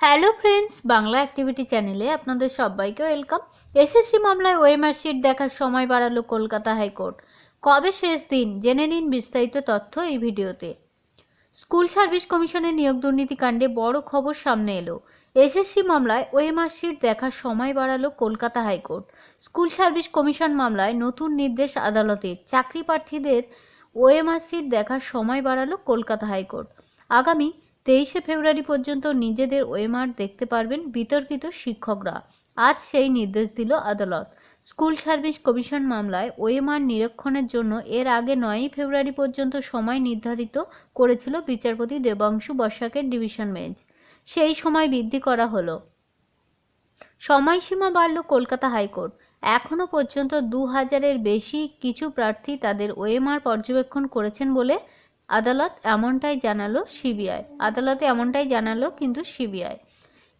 Hello friends Bangla activity চ্যানেলে আপনাদের সবাইকে ওয়েলকাম এসএসসি মামলায় ওএমআর শিট দেখার সময় বাড়ালো কলকাতা হাইকোর্ট। কবে শেষ দিন? জেনে নিন বিস্তারিত তথ্য এই ভিডিওতে। স্কুল সার্ভিস কমিশনের নিয়োগ দুর্নীতি কাণ্ডে বড় খবর সামনে এলো। এসএসসি মামলায় ওএমআর শিট দেখার সময় বাড়ালো Kolkata high court. School service commission মামলায় নতুন নির্দেশ আদালতের। চাকরি প্রার্থীদের ওএমআর শিট দেখার সময় বাড়ালো কলকাতা হাইকোর্ট। আগামী তেইশে ফেব্রুয়ারি পর্যন্ত নিজেদের ওএমআর দেখতে পারবেন বিতর্কিত শিক্ষকরা। আজ সেই নির্দেশ দিল আদালত। স্কুল সার্ভিস কমিশন মামলায় ওএমআর নিরীক্ষণের জন্য এর আগে নয়ই ফেব্রুয়ারি পর্যন্ত সময় নির্ধারিত করেছিল বিচারপতি দেবাংশু বসাকের ডিভিশন বেঞ্চ। সেই সময় বৃদ্ধি করা হলো। সময়সীমা বাড়ল কলকাতা হাইকোর্ট। এখনও পর্যন্ত দু হাজারের বেশি কিছু প্রার্থী তাদের ওএমআর পর্যবেক্ষণ করেছেন বলে আদালত এমনটাই জানালো সিবিআই। আদালতে এমনটাই জানালো কিন্তু সিবিআই।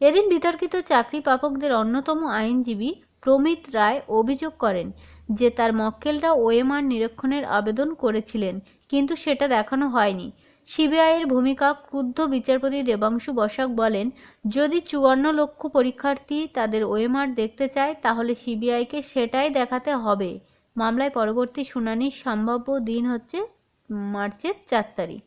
এদিন বিতর্কিত চাকরি প্রাপকদের অন্যতম আইনজীবী প্রমিত রায় অভিযোগ করেন যে তার মক্কেলরা ওএমআর নিরীক্ষণের আবেদন করেছিলেন, কিন্তু সেটা দেখানো হয়নি। সিবিআইয়ের ভূমিকা ক্রুদ্ধ বিচারপতি দেবাংশু বসাক বলেন, যদি চুয়ান্ন লক্ষ পরীক্ষার্থী তাদের ওএমআর দেখতে চায়, তাহলে সিবিআইকে সেটাই দেখাতে হবে। মামলায় পরবর্তী শুনানির সম্ভাব্য দিন হচ্ছে মার্চের চার তারিখ।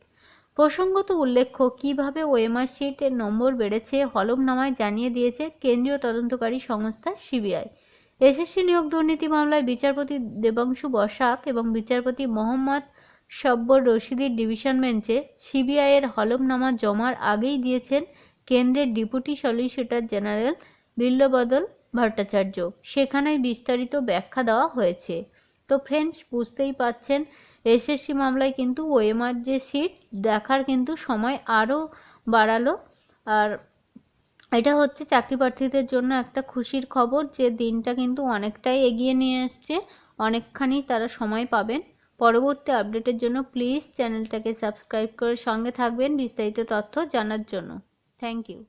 প্রসঙ্গত উল্লেখ্য, কীভাবে ওএমআর শিটের নম্বর বেড়েছে হলফনামায় জানিয়ে দিয়েছে কেন্দ্রীয় তদন্তকারী সংস্থা সিবিআই। এসএসসি নিয়োগ দুর্নীতি মামলায় বিচারপতি দেবাংশু বসাক এবং বিচারপতি মোহাম্মদ সব্বর রশিদির ডিভিশন বেঞ্চে সিবিআইয়ের হলফনামা জমার আগেই দিয়েছেন কেন্দ্রের ডেপুটি সলিসিটর জেনারেল বিল্লবদল ভট্টাচার্য। সেখানে বিস্তারিত ব্যাখ্যা দেওয়া হয়েছে। তো ফ্রেন্ডস বুঝতেই পাচ্ছেন এসএসসি মামলায় কিন্তু ওএমআর যে সিট দেখার কিন্তু সময় আরও বাড়ালো। আর এটা হচ্ছে চাকরি প্রার্থীদের জন্য একটা খুশির খবর যে দিনটা কিন্তু অনেকটাই এগিয়ে নিয়ে এসছে, অনেকখানি তারা সময় পাবেন। পরবর্তী আপডেটের জন্য প্লিজ চ্যানেলটাকে সাবস্ক্রাইব করে সঙ্গে থাকবেন বিস্তারিত তথ্য জানার জন্য। Thank you